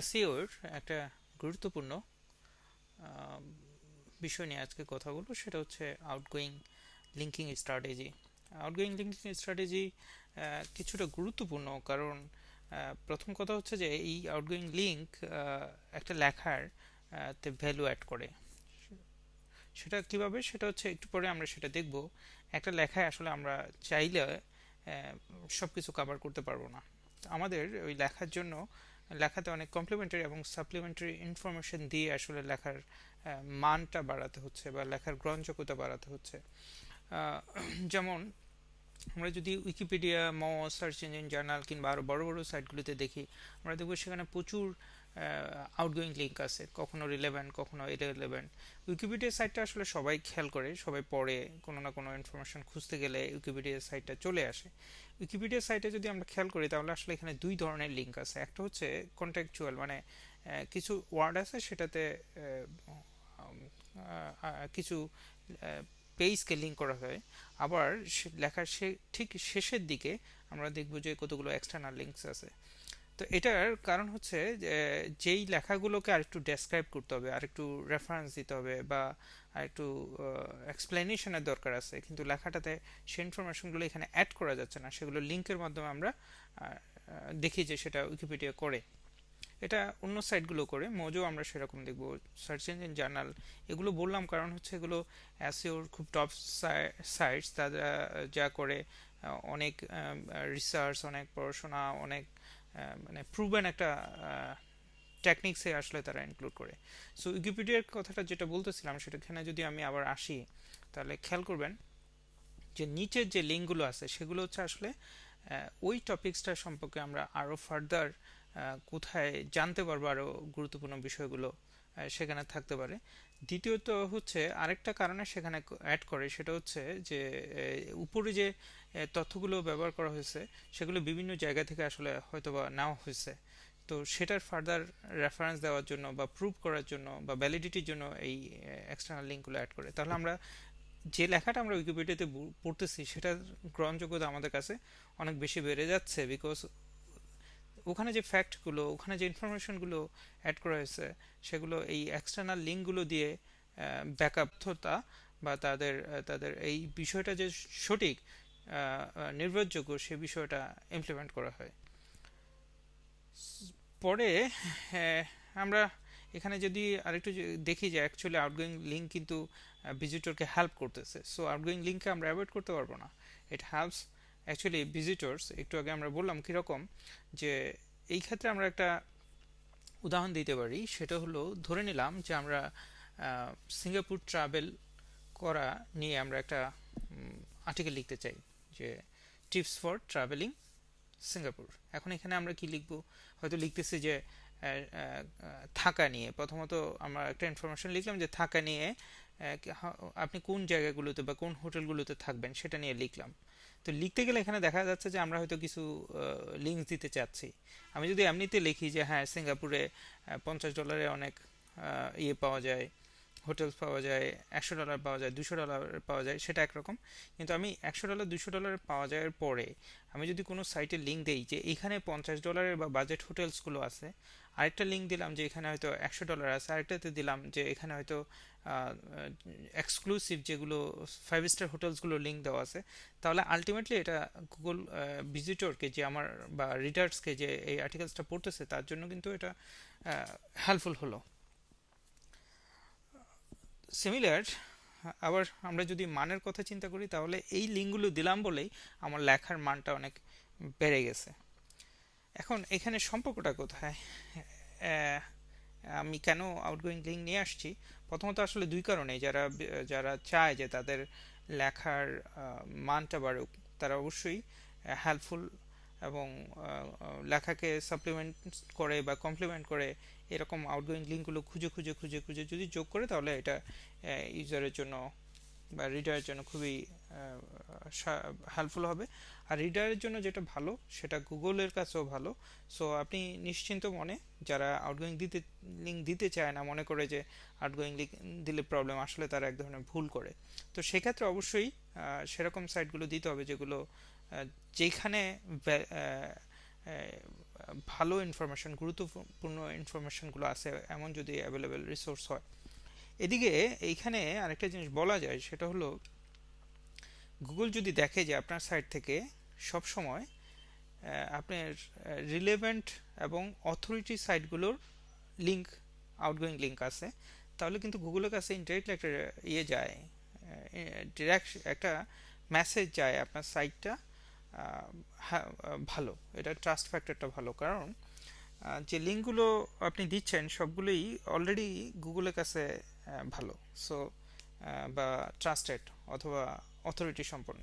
এসইওর একটা গুরুত্বপূর্ণ বিষয় নিয়ে আজকে কথা বলব, সেটা হচ্ছে outgoing linking strategy outgoing linking strategy কিছুটা গুরুত্বপূর্ণ কারণ প্রথম কথা হচ্ছে যে এই আউটগোয়িং লিঙ্ক একটা লেখার তে ভ্যালু অ্যাড করে। সেটা কীভাবে? সেটা হচ্ছে একটু পরে আমরা সেটা দেখব। একটা লেখায় আসলে আমরা চাইলে সব কিছু কভার করতে পারব না। আমাদের ওই লেখার জন্য লেখাতে অনেক কমপ্লিমেন্টারি এবং সাপ্লিমেন্টারি ইনফরমেশন দিয়ে আসলে লেখার মানটা বাড়াতে হচ্ছে বা লেখার গ্রহণযোগ্যতা বাড়াতে হচ্ছে। যেমন আমরা যদি উইকিপিডিয়া ম সার্চ ইঞ্জিন জার্নাল কিংবা আরও বড় বড় সাইটগুলিতে দেখি, আমরা দেখব সেখানে প্রচুর আউটগোয়িং লিঙ্ক আছে, কখনো রিলেভেন্ট কখনো ইরেলেভেন্ট উইকিপিডিয়া সাইটটা আসলে সবাই খেয়াল করে, সবাই পড়ে, কোনো না কোনো ইনফরমেশন খুঁজতে গেলে উইকিপিডিয়া সাইটটা চলে আসে। উইকিপিডিয়া সাইটে যদি আমরা খেয়াল করি, তাহলে আসলে এখানে দুই ধরনের লিঙ্ক আছে। একটা হচ্ছে কন্ট্যাকচুয়াল মানে কিছু ওয়ার্ড আছে সেটাতে কিছু পেজকে লিঙ্ক করা হয়। আবার লেখার সে ঠিক শেষের দিকে আমরা দেখব যে কতগুলো এক্সটার্নাল লিঙ্কস আছে। তো এটার কারণ হচ্ছে যেই লেখাগুলোকে আরেকটু ডেসক্রাইব করতে হবে, আরেকটু রেফারেন্স দিতে হবে বা আরেকটু এক্সপ্লেনেশনের দরকার আছে, কিন্তু লেখাটাতে সে ইনফরমেশনগুলো এখানে অ্যাড করা যাচ্ছে না, সেগুলো লিঙ্কের মাধ্যমে আমরা দেখি যে সেটা উইকিপিডিয়া করে। এটা অন্য সাইটগুলো করে মোজো আমরা সেরকম দেখব সার্চ ইঞ্জিন জার্নাল এগুলো বললাম কারণ হচ্ছে এগুলো অ্যাসিওর খুব টপ সাইটস তারা যা করে অনেক রিসার্চ অনেক পড়াশোনা, অনেক মানে প্রুভেন একটা টেকনিক্সে আসলে তারা ইনক্লুড করে। সো উইকিপিডিয়ার কথাটা যেটা বলতেছিলাম সেটাখানে যদি আমি আবার আসি, তাহলে খেয়াল করবেন যে নিচের যে লিঙ্কগুলো আছে, সেগুলো হচ্ছে আসলে ওই টপিকসটা সম্পর্কে আমরা আরও ফার্দার কোথায় জানতে পারব আরও গুরুত্বপূর্ণ বিষয়গুলো সেখানে থাকতে পারে। দ্বিতীয়ত হচ্ছে আরেকটা কারণে সেখানে অ্যাড করে, সেটা হচ্ছে যে উপরে যে তথ্যগুলো ব্যবহার করা হয়েছে, সেগুলো বিভিন্ন জায়গা থেকে আসলে হয়তোবা নেওয়া হয়েছে। তো সেটার ফার্দার রেফারেন্স দেওয়ার জন্য বা প্রুভ করার জন্য বা ভ্যালিডিটির জন্য এই এক্সটার্নাল লিঙ্কগুলো অ্যাড করে। তাহলে আমরা যে লেখাটা আমরা উইকিপিডিয়াতে পড়তেছি, সেটার গ্রহণযোগ্যতা আমাদের কাছে অনেক বেশি বেড়ে যাচ্ছে বিকজ ওখানে যে ফ্যাক্টগুলো ওখানে যে ইনফরমেশনগুলো অ্যাড করা হয়েছে, সেগুলো এই এক্সটার্নাল লিঙ্কগুলো দিয়ে ব্যাক ব্যাকআপতা বা তাদের তাদের এই বিষয়টা যে সঠিক নির্ভরযোগ্য সে বিষয়টা ইমপ্লিমেন্ট করা হয়। পরে আমরা এখানে যদি আরেকটু দেখি যে অ্যাকচুয়ালি আউটগোয়িং লিঙ্ক কিন্তু ভিজিটরকে হেল্প করতেছে। সো আউটগোয়িং লিঙ্ককে আমরা অ্যাভয়েড করতে পারব না। ইট হেল্পস অ্যাকচুয়ালি ভিজিটর্স একটু আগে আমরা বললাম কীরকম যে, এই ক্ষেত্রে আমরা একটা উদাহরণ দিতে পারি। সেটা হলো, ধরে নিলাম যে আমরা সিঙ্গাপুর ট্রাভেল করা নিয়ে আমরা একটা আর্টিকেল লিখতে চাই যে টিপস ফর ট্রাভেলিং সিঙ্গাপুর এখন এখানে আমরা কি লিখব? হয়তো লিখতেছি যে থাকা নিয়ে। প্রথমত আমরা একটা ইনফরমেশন লিখলাম যে, থাকা নিয়ে আপনি কোন জায়গাগুলোতে বা কোন হোটেলগুলোতে থাকবেন সেটা নিয়ে লিখলাম। তো লিখতে গেলে এখানে দেখা যাচ্ছে যে আমরা হয়তো কিছু লিঙ্কস দিতে চাচ্ছি। আমি যদি এমনিতে লিখি যে হ্যাঁ সিঙ্গাপুরে পঞ্চাশ ডলারে অনেক ইয়ে পাওয়া যায় হোটেল পাওয়া যায়, একশো ডলার পাওয়া যায়, দুশো ডলার পাওয়া যায়, সেটা একরকম। কিন্তু আমি একশো ডলার দুশো ডলার পাওয়া যাওয়ার পরে আমি যদি কোনো সাইটে লিঙ্ক দিই যে এখানে পঞ্চাশ ডলারের বা বাজেট হোটেলসগুলো আছে, আরেকটা লিঙ্ক দিলাম যে এখানে হয়তো একশো ডলার আছে, আরেকটাতে দিলাম যে এখানে হয়তো এক্সক্লুসিভ যেগুলো ফাইভ স্টার হোটেলসগুলো লিঙ্ক দেওয়া আছে, তাহলে আলটিমেটলি এটা গুগল ভিজিটরকে যে আমার বা রিডার্সকে যে এই আর্টিকেলসটা পড়তেছে, তার জন্য কিন্তু এটা হেল্পফুল হলো। সিমিলার আবার আমরা যদি মানের কথা চিন্তা করি, তাহলে এই লিঙ্কগুলো দিলাম বলেই আমার লেখার মানটা অনেক বেড়ে গেছে। এখন এখানে সম্পর্কটা কোথায়? আমি কেন আউটগোয়িং লিঙ্ক নিয়ে আসছি? প্রথমত আসলে দুই কারণে যারা যারা চায় যে তাদের লেখার মানটা বাড়ুক, তারা অবশ্যই হেল্পফুল এবং লেখাকে সাপ্লিমেন্ট করে বা কমপ্লিমেন্ট করে এরকম আউটগোয়িং লিঙ্কগুলো খুঁজে খুঁজে খুঁজে খুঁজে যদি যোগ করে তাহলে এটা ইউজারের জন্য বা রিডারের জন্য খুবই হেল্পফুল হবে। আর রিডারের জন্য যেটা ভালো, সেটা গুগলের কাছেও ভালো। সো আপনি নিশ্চিন্ত মনে যারা আউটগোয়িং দিতে লিঙ্ক দিতে চায় না, মনে করে যে আউটগোয়িং লিঙ্ক দিলে প্রবলেম আসলে তারা এক ধরনের ভুল করে। তো সেক্ষেত্রে অবশ্যই সেরকম সাইটগুলো দিতে হবে যেগুলো যেখানে ভালো ইনফরমেশন গুরুত্বপূর্ণ ইনফরমেশনগুলো আছে, এমন যদি অ্যাভেলেবেল রিসোর্স হয়। এদিকে এইখানে আরেকটা জিনিস বলা যায়, সেটা হলো গুগল যদি দেখে যে আপনার সাইট থেকে সব সময় আপনার রিলেভেন্ট এবং অথরিটি সাইটগুলোর লিঙ্ক আউটগোয়িং লিঙ্ক আছে, তাহলে কিন্তু গুগলের কাছে ইন্টারেক্টলি একটা ইয়ে যায় ডিরেক্ট একটা মেসেজ যায় আপনার সাইটটা ভালো। এটা ট্রাস্ট ফ্যাক্টরটা ভালো। কারণ যে লিঙ্কগুলো আপনি দিচ্ছেন, সবগুলোই অলরেডি গুগলের কাছে ভালো। সো বা ট্রাস্টেড অথবা অথরিটি সম্পন্ন।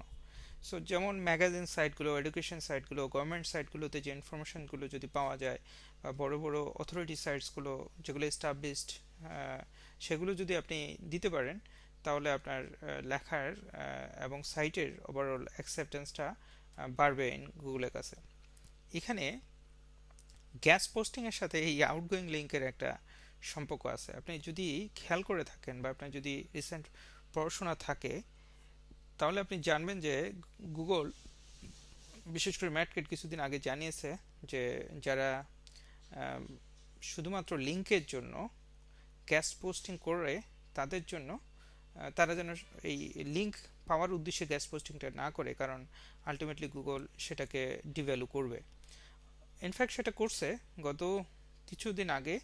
সো যেমন ম্যাগাজিন সাইটগুলো এডুকেশন সাইটগুলো গভর্নমেন্ট সাইটগুলোতে যে ইনফরমেশনগুলো যদি পাওয়া যায়, বা বড় বড় অথরিটি সাইটসগুলো যেগুলো এস্টাবলিশড সেগুলো যদি আপনি দিতে পারেন, তাহলে আপনার লেখার এবং সাইটের ওভারঅল অ্যাকসেপ্টেন্সটা বাড়বে গুগলের কাছে। এখানে গ্যাস পোস্টিংয়ের সাথে এই আউটগোয়িং লিঙ্কের একটা সম্পর্ক আছে। আপনি যদি খেয়াল করে থাকেন বা আপনার যদি রিসেন্ট পড়াশোনা থাকে, তাহলে আপনি জানবেন যে গুগল বিশেষ করে ম্যাটকেট কিছুদিন আগে জানিয়েছে যে যারা শুধুমাত্র লিঙ্কের জন্য গ্যাস পোস্টিং করে, তাদের জন্য তারা যেন এই লিঙ্ক পাওয়ার উদ্দেশ্যে গ্যাস পোস্টিংটা না করে, কারণ আলটিমেটলি গুগল সেটাকে ডিভ্যালু করবে। ইনফ্যাক্ট সেটা করছে গত কিছুদিন আগে।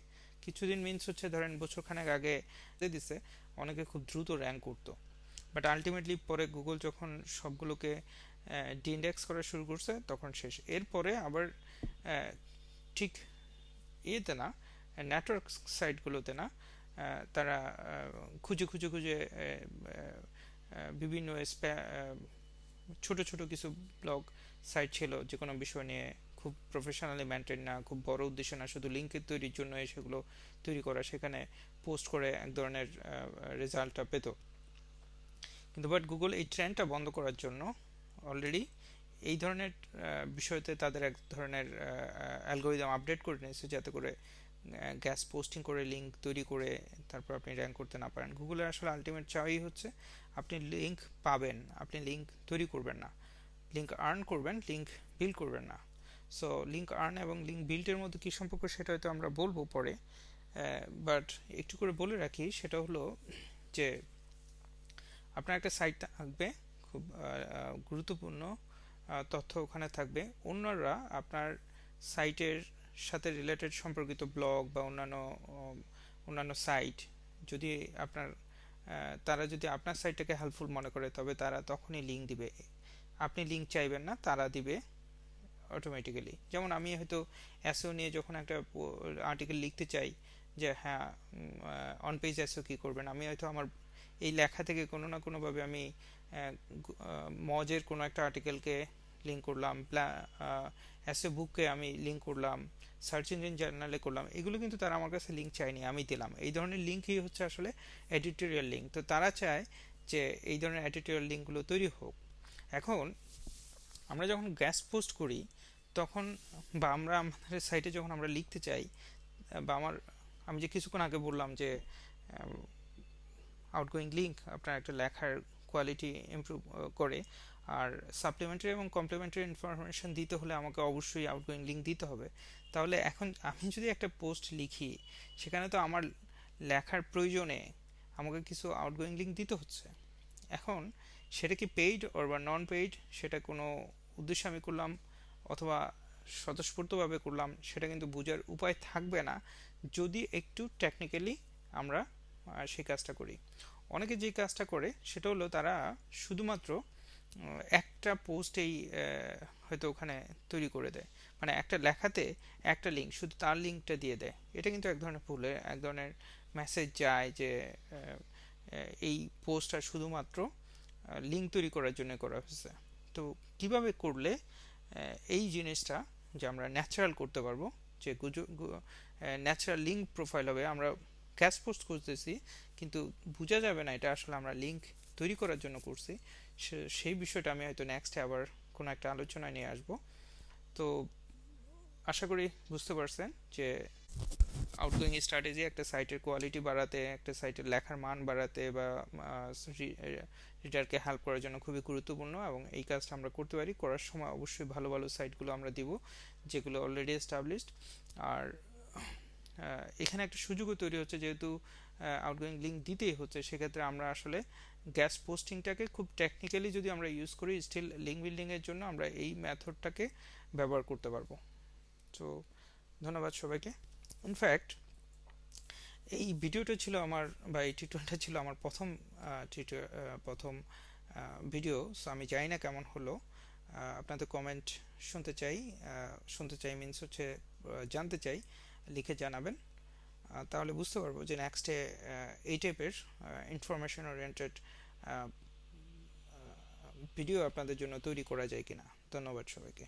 কিছুদিন মিনস হচ্ছে ধরেন বছরখানেক আগে দিছে। অনেকে খুব দ্রুত র্যাঙ্ক করতো। বাট আলটিমেটলি পরে গুগল যখন সবগুলোকে ডিইন্ডেক্স করা শুরু করছে, তখন শেষ। এরপরে আবার ঠিক ইয়েতে না নেটওয়ার্ক সাইটগুলোতে না তারা খুঁজে খুঁজে খুঁজে বিভিন্ন ছোট ছোট কিছু ব্লগ সাইট ছিল যে কোনো বিষয় নিয়ে খুব প্রফেশনালি মেনটেন না, খুব বড় উদ্দেশ্য না, শুধু লিঙ্কের তৈরির জন্য সেগুলো তৈরি করা, সেখানে পোস্ট করে এক ধরনের রেজাল্টটা পেত। কিন্তু বাট গুগল এই ট্রেন্ডটা বন্ধ করার জন্য অলরেডি এই ধরনের বিষয়তে তাদের এক ধরনের অ্যালগোরিদম আপডেট করে নিয়েছে, যাতে করে গ্যাস পোস্টিং করে লিঙ্ক তৈরি করে তারপর আপনি র্যাঙ্ক করতে না পারেন। গুগলের আসলে আলটিমেট চাওয়াই হচ্ছে আপনি লিঙ্ক পাবেন, আপনি লিঙ্ক তৈরি করবেন না। লিঙ্ক আর্ন করবেন লিঙ্ক বিল্ড করবেন না। সো লিঙ্ক আর্ন এবং লিঙ্ক বিল্ডের মধ্যে কী সম্পর্ক সেটা হয়তো আমরা বলব পরে। বাট একটু করে বলে রাখি, সেটা হলো যে আপনার একটা সাইট থাকবে, খুব গুরুত্বপূর্ণ তথ্য ওখানে থাকবে। অন্যরা আপনার সাইটের সাথে রিলেটেড সম্পর্কিত ব্লগ বা অন্যান্য অন্যান্য সাইট যদি আপনার তারা যদি আপনার সাইটটাকে হেল্পফুল মনে করে, তবে তারা তখনই লিঙ্ক দিবে। আপনি লিঙ্ক চাইবেন না, তারা দিবে অটোমেটিক্যালি যেমন আমি হয়তো অ্যাসো নিয়ে যখন একটা আর্টিকেল লিখতে চাই যে হ্যাঁ অন পেজ অ্যাসো কী করবেন? আমি হয়তো আমার এই লেখা থেকে কোনো না কোনোভাবে আমি মজের কোনো একটা আর্টিকেলকে লিঙ্ক করলাম। অ্যাসে বুককে আমি লিঙ্ক করলাম সার্চ ইঞ্জিন জার্নালে করলাম, এগুলো কিন্তু তারা আমার কাছে লিঙ্ক চায়নি, আমি দিলাম। এই ধরনের লিঙ্কই হচ্ছে আসলে এডিটোরিয়াল লিঙ্ক তো তারা চায় যে এই ধরনের এডিটোরিয়াল লিঙ্কগুলো তৈরি হোক। এখন আমরা যখন গ্যাস পোস্ট করি, তখন বা আমরা আমাদের সাইটে যখন আমরা লিখতে চাই, বা আমার, আমি যে কিছুক্ষণ আগে বললাম যে আউটগোয়িং লিঙ্ক আপনার একটা লেখার কোয়ালিটি ইমপ্রুভ করে আর সাপ্লিমেন্টারি এবং কমপ্লিমেন্টারি ইনফরমেশন দিতে হলে আমাকে অবশ্যই আউটগোয়িং লিঙ্ক দিতে হবে। তাহলে এখন আমি যদি একটা পোস্ট লিখি, সেখানে তো আমার লেখার প্রয়োজনে আমাকে কিছু আউটগোয়িং লিঙ্ক দিতে হচ্ছে। এখন সেটা কি পেইড ওর বা নন পেইড সেটা কোনো উদ্দেশ্যে আমি করলাম অথবা স্বতঃস্ফূর্তভাবে করলাম, সেটা কিন্তু বোঝার উপায় থাকবে না। যদি একটু টেকনিক্যালি আমরা সেই কাজটা করি। অনেকে যে কাজটা করে, সেটা হলো তারা শুধুমাত্র একটা পোস্টেই হয়তো ওখানে তৈরি করে দেয়। মানে একটা লেখাতে একটা লিঙ্ক শুধু তার লিঙ্কটা দিয়ে দেয়। এটা কিন্তু এক ধরনের ভুল, এক ধরনের মেসেজ যায় যে এই পোস্টটা শুধুমাত্র লিঙ্ক তৈরি করার জন্য করা হয়েছে। তো কীভাবে করলে এই জিনিসটা যে আমরা ন্যাচারাল করতে পারব, যে ন্যাচারাল লিঙ্ক প্রোফাইল হবে, আমরা ক্যাশ পোস্ট করতেছি কিন্তু বোঝা যাবে না এটা আসলে আমরা লিঙ্ক তৈরি করার জন্য করছি। সেই বিষয়টা আমি হয়তো নেক্সটে আবার কোনো একটা আলোচনায় নিয়ে আসব। তো আশা করি বুঝতে পারছেন যে আউটগোয়িং স্ট্র্যাটেজি একটা সাইটের কোয়ালিটি বাড়াতে, একটা সাইটের লেখার মান বাড়াতে বা রিডারকে হেল্প করার জন্য খুবই গুরুত্বপূর্ণ এবং এই কাজটা আমরা করতে পারি। করার সময় অবশ্যই ভালো ভালো সাইটগুলো আমরা দিব যেগুলো অলরেডি এস্টাবলিশড আর এখানে একটা সুযোগও তৈরি হচ্ছে যেহেতু আউটগোয়িং লিঙ্ক দিতেই হচ্ছে, সেক্ষেত্রে আমরা আসলে গ্যাস পোস্টিংটাকে খুব টেকনিক্যালি যদি আমরা ইউজ করি স্টিল লিঙ্ক বিল্ডিংয়ের জন্য আমরা এই মেথডটাকে ব্যবহার করতে পারব। তো ধন্যবাদ সবাইকে। ইনফ্যাক্ট এই ভিডিওটা ছিল আমার, বা এই টিউটোরিয়ালটা ছিল আমার প্রথম প্রথম ভিডিও সো আমি জানি না কেমন হলো। আপনাদের কমেন্ট শুনতে চাই শুনতে চাই মিনস হচ্ছে জানতে চাই। লিখে জানাবেন। তাহলে বুঝতে পারব যে নেক্সটে এই টাইপের ইনফরমেশন ওরিয়েন্টেড ভিডিও আপনাদের জন্য তৈরি করা যায় কিনা। ধন্যবাদ সবাইকে।